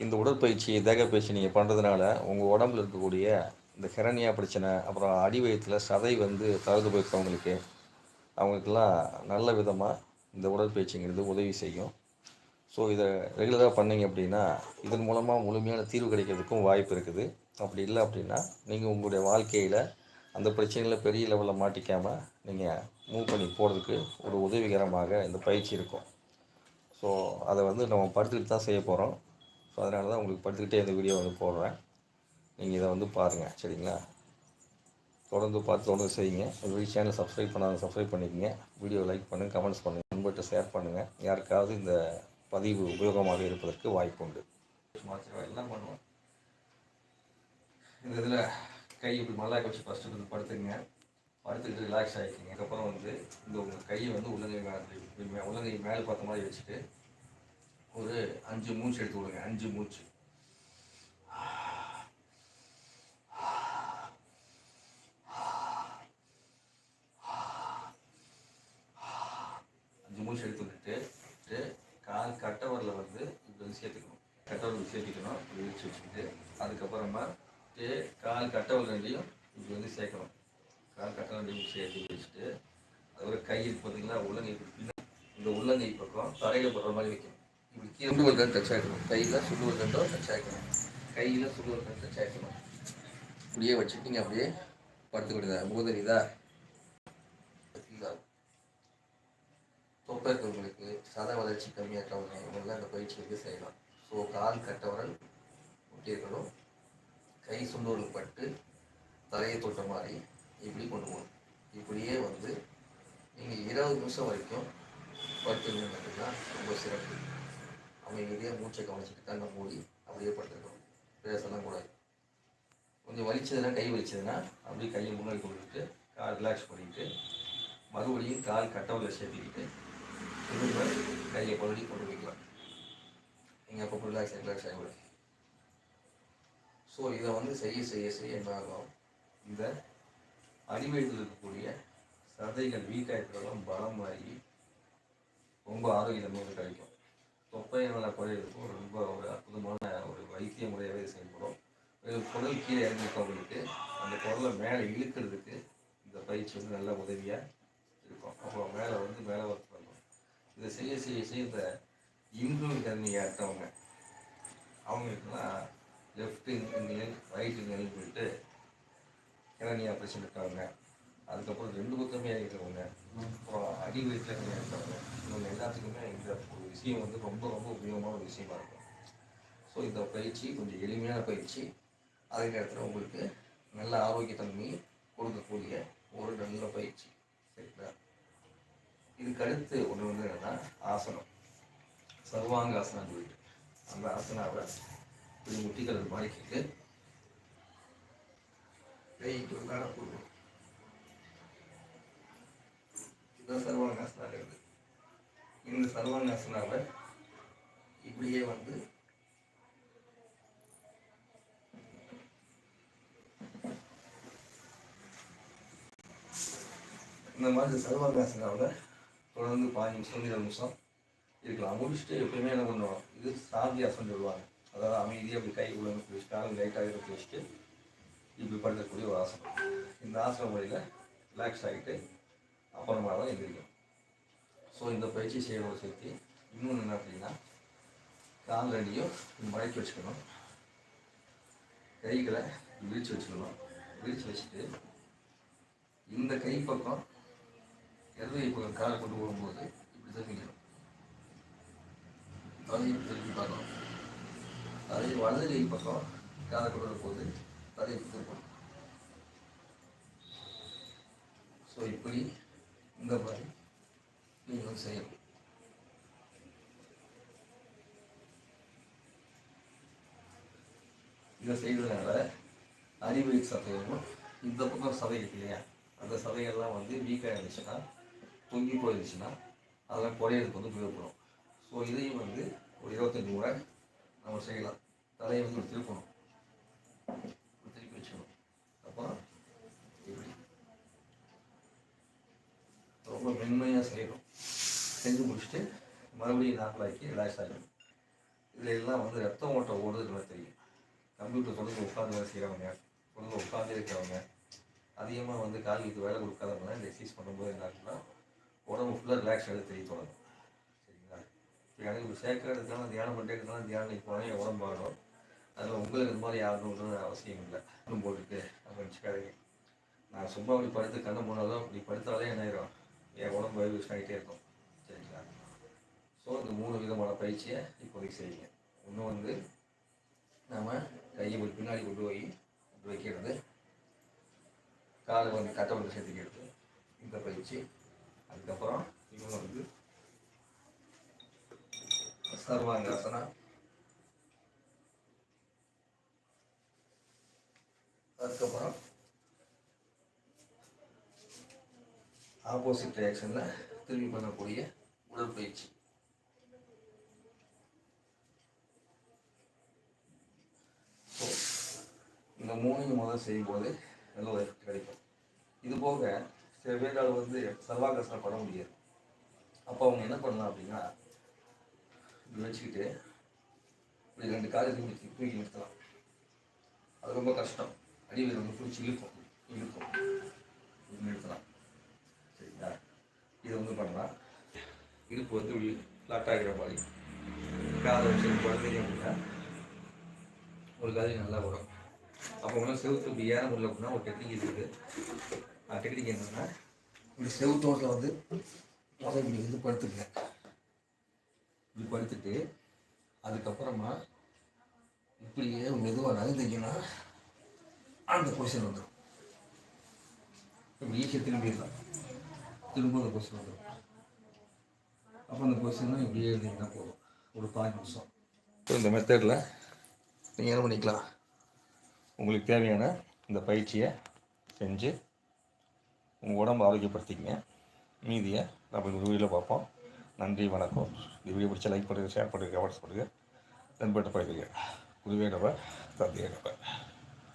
இந்த உடற்பயிற்சி தேகப்பயிற்சி நீங்கள் பண்ணுறதுனால உங்கள் உடம்புல இருக்கக்கூடிய இந்த ஹிரண்யா பிரச்சனை அப்புறம் அடி வயிற்றில் சதை வந்து தளர்ந்து போயிருக்கவங்களுக்கு அவங்களுக்கெல்லாம் நல்ல விதமாக இந்த உடற்பயிற்சிங்கிறது உதவி செய்யும். ஸோ இதை ரெகுலராக பண்ணிங்க அப்படின்னா இதன் மூலமாக முழுமையான தீர்வு கிடைக்கிறதுக்கும் வாய்ப்பு இருக்குது. அப்படி இல்லை அப்படின்னா நீங்கள் உங்களுடைய வாழ்க்கையில் அந்த பிரச்சனைகளை பெரிய லெவலில் மாட்டிக்காமல் நீங்கள் மூவ் பண்ணி போகிறதுக்கு ஒரு உதவிகரமாக இந்த பயிற்சி இருக்கும். ஸோ அதை வந்து நம்ம படுத்துக்கிட்டு தான் செய்ய போகிறோம் ஸோ அதனால தான் உங்களுக்கு படுத்துக்கிட்டே இந்த வீடியோ வந்து போடுறேன். நீங்கள் இதை வந்து பாருங்கள் சரிங்களா? தொடர்ந்து பார்த்து தொடர்ந்து செய்யுங்க. இந்த சேனல் சப்ஸ்கிரைப் பண்ணாத சப்ஸ்கிரைப் பண்ணிக்கங்க. வீடியோ லைக் பண்ணுங்கள் கமெண்ட்ஸ் பண்ணுங்கள் நண்பர்கிட்ட ஷேர் பண்ணுங்கள் யாருக்காவது இந்த பதிவு உபயோகமாக இருப்பதற்கு வாய்ப்பு உண்டு. எல்லாம் பண்ணுவோம். இந்த இதில் கை இப்படி மல்லாக்க வச்சு ஃபஸ்ட்டு வந்து படுத்துங்க. படுத்துக்கிட்டு ரிலாக்ஸ் ஆகிக்கிங்க அதுக்கப்புறம் வந்து இந்த உங்கள் கையை வந்து உள்ளங்கை மேலே உள்ளங்கை மேலே பார்த்த மாதிரி வச்சுட்டு ஒரு அஞ்சு மூச்சு எடுத்து விடுங்க அஞ்சு மூச்சு. அஞ்சு மூச்சு எடுத்து விட்டுட்டு கால் கட்டவரில் வந்து இப்படி வந்து சேர்த்துக்கணும். கட்டவரில் சேர்த்துக்கணும் இப்படி வச்சு வச்சுக்கிட்டு அதுக்கப்புறமா கால் கட்டவர் ரெண்டையும் இப்படி வந்து சேர்க்கணும். கால் கட்டவரில் ரெண்டையும் சேர்த்து வச்சுட்டு அதுக்கப்புறம் கை பார்த்தீங்கன்னா பார்த்தீங்களா உள்ளங்கை இந்த உள்ளங்கை பக்கம் தரையில் போடுற மாதிரி வைக்கணும். இப்படி கீழே சுண்டு கையில் சுண்டு வர்க்கம் டச் கையில் சுண்டு வர்க்கம் டச் இப்படியே வச்சுட்டு நீங்கள் அப்படியே படுத்துக்கிடுங்க மூதறிதா தொப்பை இருக்கிறவங்களுக்கு சத வளர்ச்சி கம்மியாக இருக்கவங்க அந்த இந்த பயிற்சி வந்து செய்யலாம். ஸோ கால் கட்டவரல் ஒட்டியிருக்கணும் கை சுண்டூரில் பட்டு தலையை தொட்ட மாதிரி இப்படி கொண்டு போகணும். இப்படியே வந்து நீங்கள் இருபது நிமிஷம் வரைக்கும் படுத்துங்க மட்டும்தான் ரொம்ப சிறப்பு. அமைதியே மூச்சை கவனிச்சுட்டு கண்ணை மூடி அப்படியே படுத்துருக்கணும் பேசலாம் கூடாது. கொஞ்சம் வலிச்சதுன்னா கை வலிச்சதுன்னா அப்படியே கையை முன்னாடி கொண்டுட்டு கால் ரிலாக்ஸ் பண்ணிவிட்டு மறுபடியும் கால் கட்டவில் சேர்த்துக்கிட்டு திரும்ப கையை மறுபடியும் கொண்டு வைக்கலாம் நீங்கள் அப்போ ரிலாக்ஸ் ரிலாக்ஸ் ஆகிவிடும் ஸோ இதை வந்து செய்ய செய்ய செய்ய என்ன ஆகும்? இந்த அடிவயத்தில் இருக்கக்கூடிய சதைகள் வீக்காக இருக்கிறதெல்லாம் பலம் ஆகி ரொம்ப ஆரோக்கியமாக கிடைக்கும் தொப்பையினால் குறையிறதுக்கும் ரொம்ப ஒரு அற்புதமான ஒரு வைத்திய முறையாகவே செயல்படும் குடல் கீழே இறங்கிருக்கவங்களுக்கு அந்த குடலை மேலே இழுக்கிறதுக்கு இந்த பயிற்சி வந்து நல்ல உதவியாக இருக்கும். அப்புறம் மேலே வந்து மேலே ஒர்க் பண்ணும் இதை செய்ய செய்ய செய்ய இந்த இன்குலி தன்மையை ஏற்றவங்க அவங்களுக்குலாம் லெஃப்ட் இன்குலின் ரைட் இன்குலின் போயிட்டு கிரணியா ஆப்ரேஷன் இருக்கவங்க அதுக்கப்புறம் ரெண்டு பக்கமே இருக்கிறவங்க அப்புறம் அடி வயிற்றில் இருக்கிறவங்க இவங்க எல்லாத்துக்குமே இந்த விஷயம் வந்து ரொம்ப ரொம்ப உபயோகமான ஒரு விஷயமா இருக்கும். ஸோ இந்த பயிற்சி கொஞ்சம் எளிமையான பயிற்சி. அதே நேரத்தில் உங்களுக்கு நல்ல ஆரோக்கியத்தன்மை கொடுக்கக்கூடிய ஒரு நல்ல பயிற்சி. சரிங்களா? இதுக்கு அடுத்து ஒன்று வந்து என்னென்னா ஆசனம். சர்வாங்க ஆசனம் சொல்லிட்டு. அந்த ஆசனாவை இப்படி முட்டிக்கிறது மாறிக்கிட்டு கைக்கு உள்ளார போடுவோம். இதுதான் இருக்குது இந்த சர்வநாசனாவை இப்படியே வந்து இந்த மாதிரி சர்வநாசனாவில் தொடர்ந்து பாஞ்சு நிமிஷம் இருபது நிமிஷம் இருக்கலாம். முடிச்சுட்டு எப்பயுமே என்ன பண்ணுவோம்? இது சாந்தியாசம் சொல்லுவாங்க. அதாவது அமைதியாக அப்படி கை உள்ள வச்சுட்டு காலம் லைட்டாக இருக்க வச்சுட்டு இப்படி படுத்தக்கூடிய ஒரு ஆசனம் இந்த ஆசன முறையில் ரிலாக்ஸ் ஆகிட்டு அப்புறமா தான் எந்திரிக்கும் ஸோ இந்த பயிற்சி செய்யறோட சேர்த்து இன்னொன்று என்ன அப்படின்னா கால் ரெண்டையும் மடக்கி வச்சுக்கணும். கைகளை விரிச்சு வச்சுக்கணும். விரிச்சு வச்சுட்டு இந்த கை பக்கம் இடது இப்போ பக்கம் காலை கொண்டு போகும்போது இப்படி திரும்பிக்கணும் தலையை திருப்பி பார்க்கணும். அதே வலது கை பக்கம் காலை கொண்டு வரும்போது தலையை திருப்பணும். ஸோ இப்படி இந்த மாதிரி ஒரு செய்யணும் இதை செய்வதனால அறிவு சதையும் இந்த பக்கம் சதை இருக்கு இல்லையா? அந்த சதையெல்லாம் வந்து வீக்காக இருந்துச்சுன்னா தொங்கி போயிருந்துச்சுன்னா அதெல்லாம் குறையிறதுக்கு வந்து உபயோகப்படும். ஸோ இதையும் வந்து ஒரு இருபத்தஞ்சி முறை நம்ம செய்யலாம். தலையை வந்து திருப்பணும் ஒரு திருப்பி வச்சுக்கணும் அப்புறம் இப்படி ரொம்ப மென்மையாக செய்யணும் செஞ்சு முடிச்சுட்டு மறுபடியும் நார்மலாக்கி ரிலாக்ஸ் ஆகிடும் இதில் எல்லாம் வந்து ரத்த ஓட்டம் ஓடுறதுல தெரியும். கம்ப்யூட்டர் தொடர்ந்து உட்காந்து வேலை செய்கிறவங்க தொடர்ந்து உட்காந்து இருக்கிறவங்க அதிகமாக வந்து கால்களுக்கு வேலை கொடுக்காதவங்க இந்த எக்ஸசைஸ் பண்ணும்போது என்ன ஆகுதுன்னா உடம்பு ஃபுல்லாக ரிலாக்ஸ் ஆகிட்டு தெரிய தொடங்கும். சரிங்களா? இப்போ எனக்கு ஒரு சேர்க்கிற இடத்துல தியானம் பண்ணிட்டே இருந்தாலும் தியானம் போனால் உடம்பு ஆகணும் அதில் உங்களுக்கு இது மாதிரி ஆகணுன்ற அவசியம் இல்லை. இன்னும் போட்டுட்டு அப்படின்னு வச்சுக்காதீங்க நான் சும்மா அப்படி படுத்து கண்ணு போனாலும் இப்படி படுத்தாலே என்ன ஆயிரும்? என் உடம்பு வைப்ரேஷன் ஆகிட்டே இருக்கும். சரிங்களா? ஸோ இந்த மூணு விதமான பயிற்சியை இப்போதைக்கு செய்யுங்க. இன்னும் வந்து நம்ம கையை ஒரு பின்னாடி கொண்டு போய் கொண்டு வைக்கிறது. காலை வந்து கட்டை வந்து சேர்த்துக்கிறது. இந்த பயிற்சி. அதுக்கப்புறம் இவங்க வந்து சர்வாங்காசனா. அதுக்கப்புறம் ஆப்போசிட் ரியாக்ஷனில் திரும்பி பண்ணக்கூடிய உடற்பயிற்சி ஸோ இந்த மூணையும் முதல் செய்யும்போது நல்ல ஒரு எஃபெக்ட் கிடைக்கும். இது போக சில பேரால் வந்து சர்வாகாசனம் பண்ண முடியாது. அப்போ அவங்க என்ன பண்ணலாம் அப்படின்னா இப்படி வச்சுக்கிட்டு இப்படி ரெண்டு காலை தூக்கி தூக்கி நிறுத்தலாம். அது ரொம்ப கஷ்டம். அடிவில் வந்து பிடிச்சி இழுக்கும் இழுக்கும் இப்படி நிறுத்தலாம். சரிங்களா? இது வந்து பண்ணலாம். இடுப்பு வந்து இப்படி ஃப்ளாட் ஆகிற மாதிரி. காதை வச்சு குழந்தைங்க அப்படின்னா ஒரு காதி நல்லா வரும். அப்போ ஒன்றும் செவுத்து இப்படி ஏற முடியல அப்படின்னா ஒரு டெக்னிக் இருக்குது அந்த டெக்னிக் என்னென்னா இப்படி செவுத்தோட்டில் வந்து முதல்ல இப்படி வந்து படுத்துக்கங்க இப்படி படுத்துட்டு அதுக்கப்புறமா இப்படியே மெதுவாக நகர்ந்தீங்கன்னா அந்த பொசிஷன் வந்துடும் இப்படி ஈஸியாக திரும்பிடலாம் திரும்ப அந்த பொசிஷன் வந்துடும் அப்போ அந்த பொசிஷன் இப்படியே இருந்தீங்கன்னா போதும் ஒரு பாஞ்சு நிமிஷம். இந்த மெத்தடில் நீங்கள் என்ன பண்ணிக்கலாம்? உங்களுக்கு தேவையான இந்த பயிற்சியை செஞ்சு உங்கள் உடம்பு ஆரோக்கியப்படுத்திக்கங்க. மீதியை நம்ம இந்த வீடியோவில் பார்ப்போம். நன்றி வணக்கம். இந்த வீடியோ பிடிச்ச லைக் பண்ணுங்கள் ஷேர் பண்ணுங்கள் கமெண்ட்ஸ் பண்ணுங்கள் நண்பர்கிட்ட பகிர்ந்துங்க குருவே நபர் தந்தையே நபர்